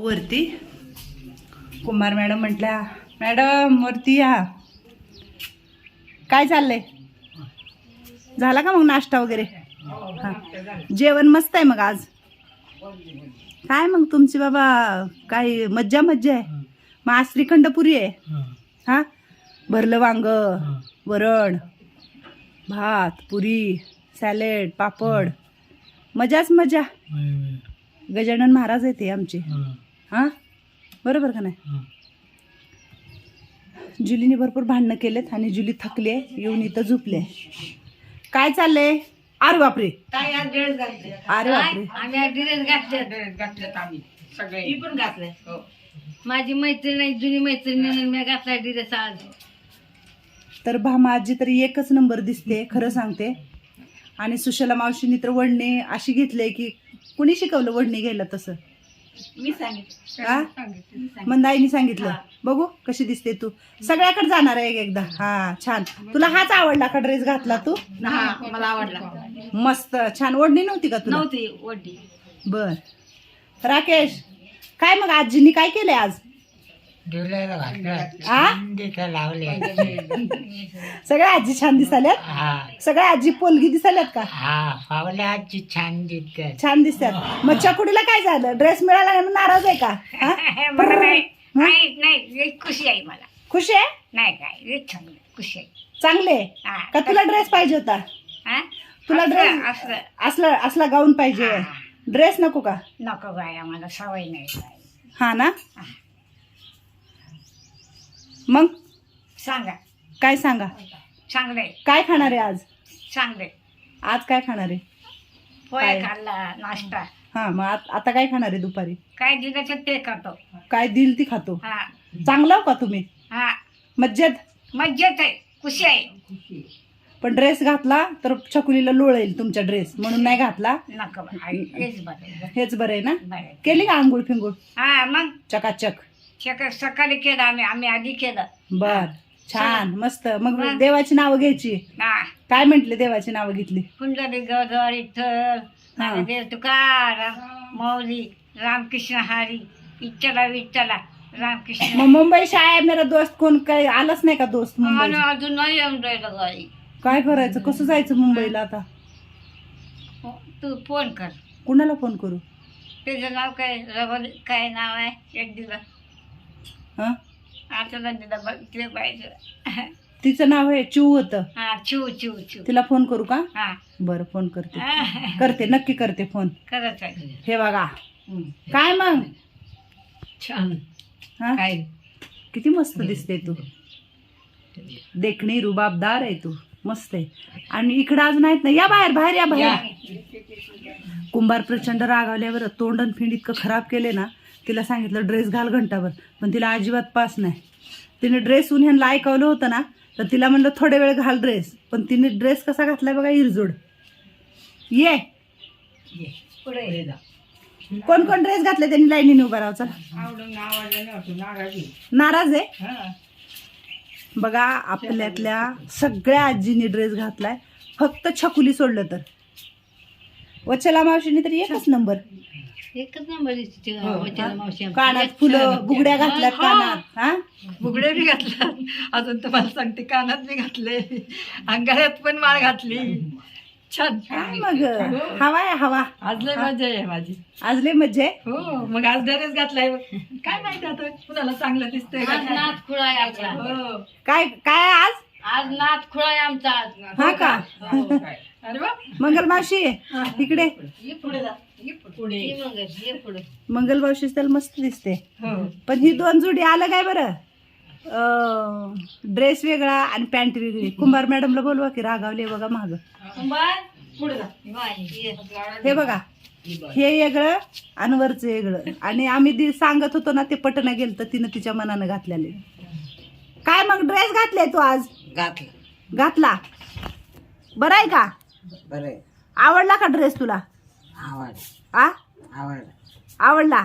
वरती. कुमार मॅडम म्हटल्या मॅडम वरती या. काय चाललंय? झाला का मग नाश्ता वगैरे? हा. जेवण मस्त आहे मग आज. काय मग तुमची बाबा काय मज्जा मज्जा आहे? मग आज श्रीखंड पुरी आहे? हा. भरलं वांग वरण भात पुरी सॅलेड पापड मजाच मजा. गजानन महाराज आहेत हे आमचे. हा? बरोबर का नाही? जुलीने भरपूर भांडणं केलेत आणि जुली थकली आहे येऊन इथं झोपले काय चाललंय? अरे बापरे. अरे बापरे. घातले ड्रेस घातलेत आम्ही सगळे. मी पण घातले. हो. माझी मैत्रीण आहे जुनी मैत्रीण मी घातला ड्रेस आज. तर भामा आजी तरी एकच नंबर दिसते खरं सांगते. आणि सुशला मावशीनी तर वडणे अशी घेतले की कुणी शिकवलं वडणी घ्यायला तसं? मी सांगितलं. हा? सांगितलं. मंदाईनी सांगितलं. बघू कशी दिसते तू. सगळ्याकडे जाणार आहे एकदा. हा छान. तुला हाच आवडला का ड्रेस घातला तू? हा मला आवडला. मस्त. छान. ओढणी नव्हती का तुला? नव्हती वड्डी बर. राकेश काय मग आजीनी काय केलंय आज? डोल्याला घातलं लावले सगळ्या आजी छान दिसाल्यात हा. सगळ्या आजी पोलगी दिसाल्यात का? हा पावल्या आजी छान दिसतात. छान दिसतात. मग चकुडीला काय झालं? ड्रेस मिळाला नाही म्हणून नाराज आहे का? हा? मला नाही. हा? नाही नाही. लई खुशी आहे मला. खुश आहे? नाही काय लई छान खुशी आहे. चांगले? हा. का तुला ड्रेस पाहिजे होता? हा? तुला असं- ड्रेस असं असला असला गाऊन पाहिजे. हा. ड्रेस नको का? नको काय आम्हाला सवय नाही हा ना? मग? सांगा. काय सांगा? चांगले काय खाणार आहे आज? चांगले आज काय खाणार आहे? पोहे काय? खाल्ला नाश्ता. हा मग आत- आता काय खाणार आहे दुपारी? काय दिलं ते करतो काय दिल ती खातो? हा. चांगलं हो का तुम्ही? हा. मज्जेत? मज्जेत आहे. खुशी आहे. पण ड्रेस घातला तर छकुलीला लोळेल तुमचा ड्रेस म्हणून नाही घातला. नको आई, हेच बरं हेच बरं आहे ना? बरं केली का आंघोळ फिंगोळ? हा मग? चकाचक. सकाळ सकाळी केलं आम्ही आम्ही आधी केलं. बर छान मस्त. मग. देवाची नावं घ्यायची? हा. काय म्हंटले देवाची नावं घेतली? कुंडली इथं हा. देव तुकाराम मौली रामकृष्ण हरी विठ्ठला विठ्ठला रामकृष्ण मग मुंबई शाळा मेरा दोस्त कोण? काय आलाच नाही का दोस्त मुंबई आणि अजून नाही येऊन राहिलं गाडी काय करायचं? कसं जायचं मुंबईला आता? हो, तू फोन कर. कुणाला फोन करू? त्याचं नाव काय? रवल काय नाव आहे? एक दिवस. हा? ते पाहिजे. तिचं नाव आहे चिव होतं. हा चिव चिव चिव तिला फोन करू का? हा. बरं फोन करते. करते नक्की करते फोन. आहे हे बघा. काय मग? छान. हा? काय? किती मस्त दिसते तू. देखणी रुबाबदार आहे तू. मस्त आहे. आणि इकडं अजून आहेत ना या बाहेर बाहेर या बाहेर. कुंभार प्रचंड रागावल्यावर तोंड आणि फिंड इतकं खराब केले ना तिला सांगितलं ड्रेस घाल घंटाभर. पण तिला अजिबात पास नाही. तिने ड्रेस ह्यांना ऐकवलं होतं ना तर तिला म्हणलं थोडे वेळ घाल ड्रेस. पण तिने ड्रेस कसा घातलाय बघा इरजोड. ये. पुढे कोण कोण ड्रेस घातले त्यांनी लाईनीने उभा राहा चला. नाराज. आहे? बघा आपल्यातल्या सगळ्या आजींनी ड्रेस घातलाय. फक्त छकुली सोडलं तर. वचला मावशीने तर एकच नंबर. एकच नंबर दिसते वचन मावशी आमची. कानात फुलं बुगड्या घातल्यात कानात हा? बुगडे बी घातल्यात. अजून तुम्हाला सांगते कानात बी घातले. अंगाऱ्यात पण माळ घातली. छान. काय मग हवा आहे हवा. आज लय मजा आहे माझी. आज लय मज्जा आहे. हो मग आज ड्रेस घातलाय. काय माहिती आता कुणाला चांगलं दिसतंय का आज खुळा हो. काय काय आज? आज नाथ खुळा आहे आमचा आज. हा का? अरे वा. मंगल मावशी इकडे. ये पुढे जा. ये पुढे. ये मग ये पुढे. मंगल मावशी त्याला मस्त दिसते. हो. पण ही दोन जोडी आलं काय बरं? ड्रेस वेगळा आणि पॅन्ट वेगळी. कुंभार मॅडमला बोलवा की रागावले बघा माग. कुंभार पुढे जा. बाय, ये. हे बघा. हे वेगळं आणि वरचं वेगळं. आणि आम्ही दि- सांगत होतो ना ते पटना गेलं तर तिनं तिच्या मनानं घातलेले काय मग ड्रेस घातले तू आज? घातलं. घातला. बरं आहे का? बरं आवडला का ड्रेस तुला? आवड आ? आवड आवडला.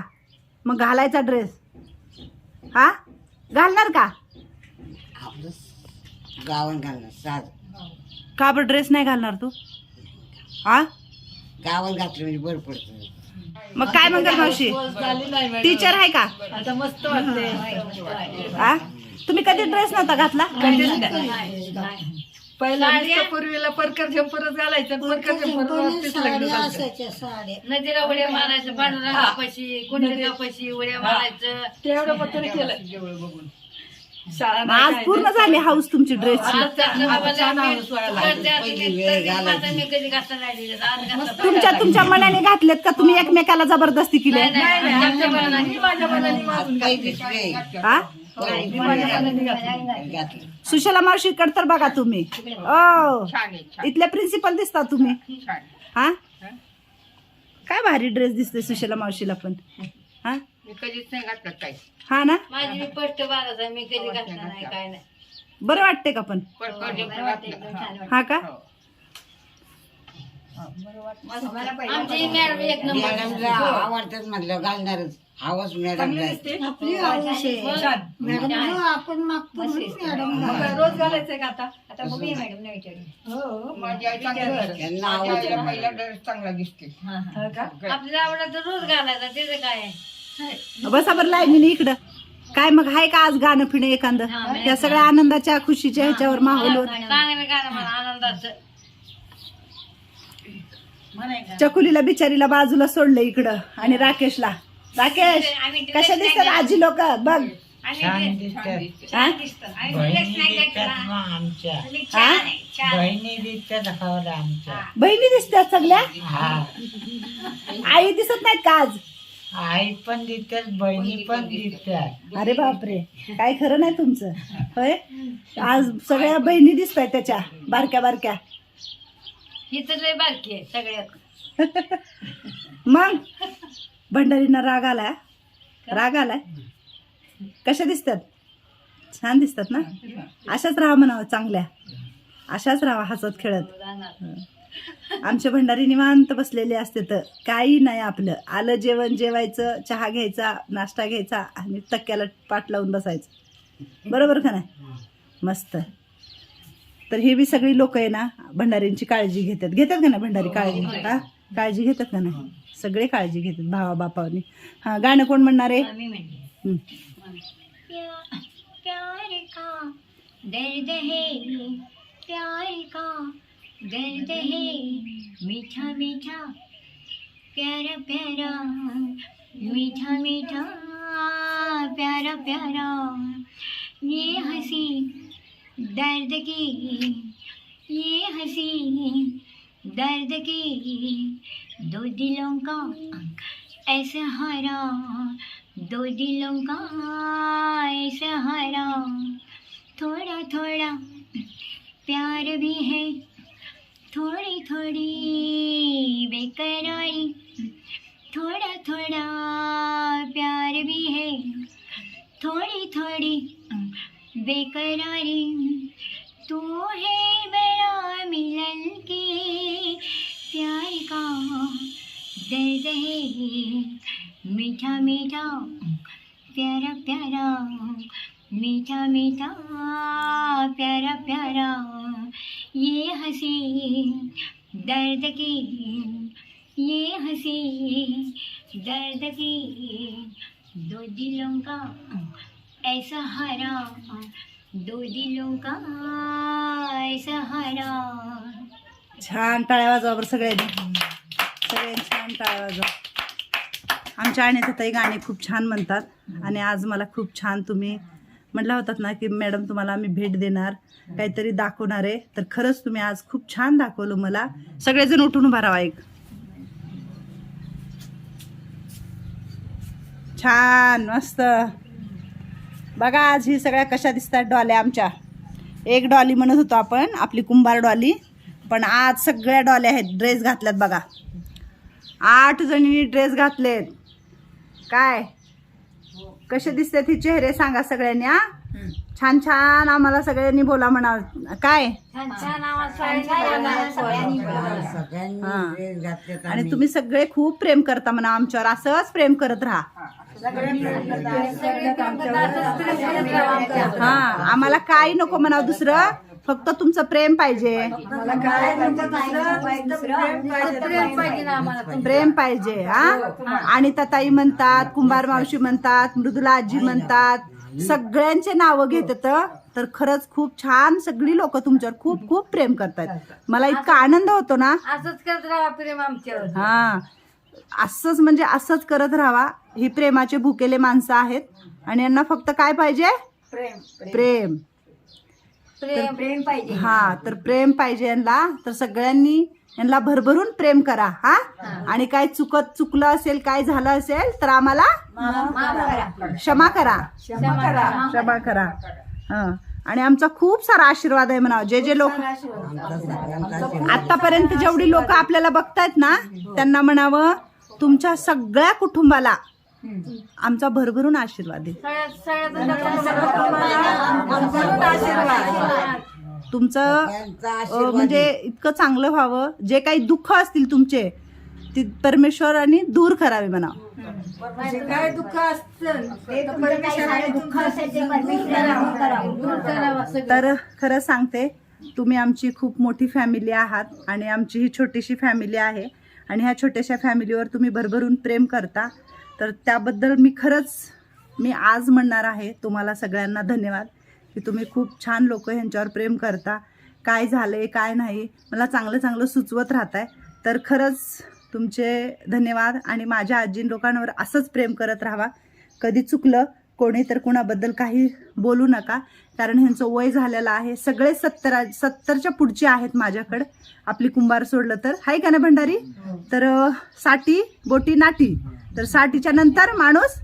मग घालायचा ड्रेस हा? घालणार का? आपलं गावन घालणं साध. का बरं ड्रेस नाही घालणार तू? हा गावन घातलं म्हणजे बरं पडतं. मग काय मंगल मावशी? झाली नाही मॅडम. टीचर आहे का? आता मस्त वाटते आ? तुम्ही कधी ड्रेस नव्हता घातला? पहिला नुसतं पूर्वीला परकर झंपरच घालायचं परकर लग्न झालं. नदीला उड्या मारायचं कुंडलिकापाशी उड्या मारायचं. तेवढं पत्र केलं नाही आज पूर्ण. झाली हाऊस तुमची ड्रेसची आज छान तर मी कधी घातला नाही. आज घातला. तुमच्या तुमच्या मनाने घातलेत का? तुम्ही एकमेकाला जबरदस्ती केली? नाही, नाही, नाही, आमच्या मनाने. मी माझ्या मनाने घातली. हा? सुशला मावशी मनाने तर बघा तुम्ही. ओ इथल्या प्रिन्सिपल दिसता तुम्ही. हा? काय भारी ड्रेस दिसते सुशला मावशीला पण. हा? हा ना? माझी मी कधी घातला नाही काय नाही बरं वाटते का पण? हा का? आमची मॅडम एक नंबर. मॅडमला आवडतात म्हटलं घालणारच. रोज घालायचंय का आता? हो आवडतं. पहिला ड्रेस चांगला दिसते. हो का? आपल्याला आवडत रोज घालायचा त्याचं काय? आहे बसा बरं लाईनीने इकडं. काय मग हाय का आज गाणं पिणं एखादं त्या सगळ्या आनंदाच्या खुशीच्या ह्याच्यावर माहोल होत. चांगलं गाणं आनंदाचं. चकुलीला बिचारीला बाजूला सोडलं इकडं आणि राकेशला. राकेश कशा दिसतात आजी लोक? बघ. आणि ते- हा? आमच्या. हा? बहिणी दिसतात हवं आमच्या. बहिणी दिसतात सगळ्या? हा. आई दिसत नाहीत का आज? आई पण दिसतात बहिणी पण दिसतात अरे बापरे. काय खरं नाही तुमचं. होय? आज सगळ्या बहिणी दिसत आहेत त्याच्या बारक्या बारक्या. ही तर लय बारकी आहे सगळ्यात. मग? भंडारींना राग आलाय? राग आलाय? कशा दिसतात? छान दिसतात ना? अशाच राहा म्हणावं चांगल्या. अशाच राहा हसत खेळत. आमचे भंडारी निवांत बसलेले असते तर काही नाही आपलं. आलं जेवण जेवायचं चहा घ्यायचा नाश्ता घ्यायचा आणि तक्क्याला पाठ लावून बसायचं. बरोबर का नाही? मस्त. तर हे बी सगळी लोक आहे ना भंडारींची काळजी घेतात. घेतात का नाही भंडारी? काळजी हा काळजी घेतात का नाही? सगळे काळजी घेतात भावा बापावनी. हा गाणं कोण म्हणणार आहे? हं. का दर्द है? प्यार का दर्द है? मीठा मीठा प्यारा प्यारा मीठा मीठा प्यारा प्यारा। ये हंसी दर्द की, ये हँसी, दर्द की, दो दिलों का ऐसा हरा, दो दिलों का ऐसा हरा। थोड़ा थोड़ा प्यार भी है, थोड़ी थोड़ी बेकरारी, थोड़ा थोड़ा प्यार भी है, थोड़ी थोड़ी बेकरारी तू है मेरा मिलन के प्यार का दर्द है। मीठा मीठा, प्यारा प्यारा, मीठा मीठा, प्यारा प्यारा, ये हँसी दर्द की, ये हँसी दर्द की। दो दिलों का ऐसा हरा दो दिलों का ऐसा हरा छान टाळ्या वाजवा बरं सगळ्यांनी. सगळ्यांनी छान टाळ्या वाजवा. आमच्या आणीचं ताई गाणे खूप छान म्हणतात आणि आज मला खूप छान तुम्ही म्हटला होतात ना की मॅडम तुम्हाला आम्ही भेट देणार काहीतरी दाखवणार आहे. तर खरंच तुम्ही आज खूप छान दाखवलं मला. सगळेजण उठून उभा राहा एक. छान मस्त. बघा आज ही सगळ्या कशा दिसतात डॉल्या आमच्या. एक डॉली म्हणत होतो आपण आपली कुंभार डॉली. पण आज सगळ्या डॉल्या आहेत ड्रेस घातल्यात बघा. आठ जणींनी ड्रेस घातलेत. काय? कसे दिसतात ही चेहरे सांगा सगळ्यांनी हा? छान छान आम्हाला सगळ्यांनी बोला म्हणा. काय? सगळ्यांनी हा. ड्रेस घातलेत आणि. तुम्ही सगळे खूप प्रेम करता म्हणा आमच्यावर. असंच प्रेम करत राहा. हा आम्हाला काही नको म्हणावं दुसरं. फक्त तुमचं प्रेम पाहिजे. काय. प्रेम पाहिजे हा? आणि ताई म्हणतात कुंभार मावशी म्हणतात मृदुला आजी म्हणतात सगळ्यांचे नावं घेतात तर खरंच खूप छान सगळी लोक तुमच्यावर खूप खूप प्रेम करतात मला इतका आनंद होतो ना? असंच करत राहा प्रेम आमच्यावर. हा. असंच म्हणजे असंच करत राहावा. ही प्रेमाचे भुकेले माणसं आहेत. आणि यांना फक्त काय पाहिजे? प्रेम. प्रेम. प्रेम. प्रेम पाहिजे. हा तर प्रेम पाहिजे यांना. तर सगळ्यांनी यांना भरभरून प्रेम करा हा? आणि काय चुकत चुकलं असेल काय झालं असेल तर आम्हाला क्षमा करा. क्षमा करा. क्षमा करा. हं. आणि आमचा खूप सारा आशीर्वाद आहे म्हणा जे जे लोक आतापर्यंत जेवढी लोक आपल्याला बघतायत ना त्यांना म्हणावं तुमच्या सगळ्या कुटुंबाला आमचा भरभरून आशीर्वाद आहे. तुमचं म्हणजे इतकं चांगलं व्हावं. जे काही दुःख असतील तुमचे ते परमेश्वराने दूर करावे म्हणा जे काय दुःख असतं? ते तर परमेश्वराने दुःख असेल ते परमेश्वराने करावं. दूर करावा सगळं. तर खरं सांगते तुम्ही आमची खूप मोठी फॅमिली आहात आणि आमची ही छोटीशी फॅमिली आहे. आणि ह्या छोट्याशा फॅमिलीवर तुम्ही भरभरून प्रेम करता. तर त्याबद्दल मी खरंच मी आज म्हणणार आहे तुम्हाला सगळ्यांना धन्यवाद की तुम्ही खूप छान लोक ह्यांच्यावर प्रेम करता. काय झालंय काय नाही मला चांगलं चांगलं सुचवत राहताय. तर खरंच तुमचे धन्यवाद आणि माझ्या आजी लोकांवर असंच प्रेम करत राहावा. कधी चुकलं कोणी तर कुणाबद्दल काही बोलू नका कारण ह्यांचं वय झालेलं आहे. सगळे सत्तरा सत्तरच्या पुढचे आहेत माझ्याकडं. आपली कुंभार सोडलं तर. हाय का ना भंडारी? तर साठी बोटी नाटी. तर साठीच्या नंतर माणूस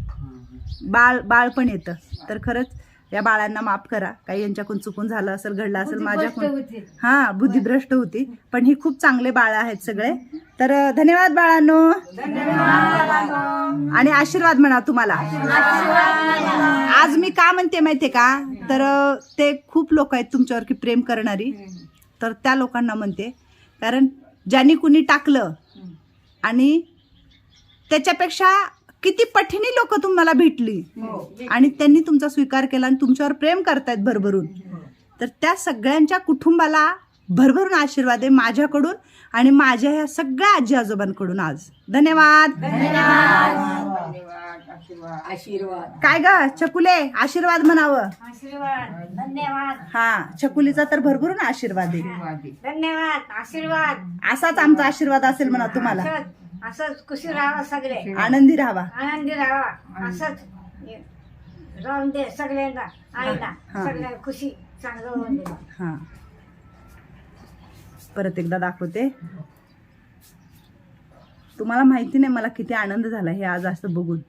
बाळ बाळ पण येतं. तर खरंच या बाळांना माफ करा. काही यांच्याकडून चुकून झालं असेल घडलं असेल माझ्याकडून. हा बुद्धिभ्रष्ट होती पण ही खूप चांगले बाळ आहेत सगळे. तर धन्यवाद बाळांनो. आणि आशीर्वाद म्हणा तुम्हाला. आज मी का म्हणते माहितीये का? तर ते खूप लोक आहेत तुमच्यावर की प्रेम करणारी. तर त्या लोकांना म्हणते. कारण ज्यांनी कुणी टाकलं आणि त्याच्यापेक्षा किती पठिणी लोक तुम्हाला भेटली? आणि त्यांनी तुमचा स्वीकार केला आणि तुमच्यावर प्रेम करतायत भरभरून. तर त्या सगळ्यांच्या कुटुंबाला भरभरून आशीर्वाद आहे माझ्याकडून आणि माझ्या ह्या सगळ्या आजी आजोबांकडून आज. धन्यवाद. आशीर्वाद. काय ग चकुले आशीर्वाद म्हणावं. आशीर्वाद. धन्यवाद. हा चकुलीचा तर भरभरून आशीर्वाद आहे. धन्यवाद. आशीर्वाद. असाच आमचा आशीर्वाद असेल म्हणा तुम्हाला. असंच खुशी राहावं सगळे. आनंदी राहावा. आनंदी राहावा. असंच राहून दे सगळ्यांना आईला. हा. सगळ्या खुशी चांगलं होऊन दे. हा. परत एकदा दाखवते. तुम्हाला माहिती नाही मला किती आनंद झाला हे आज असं बघून.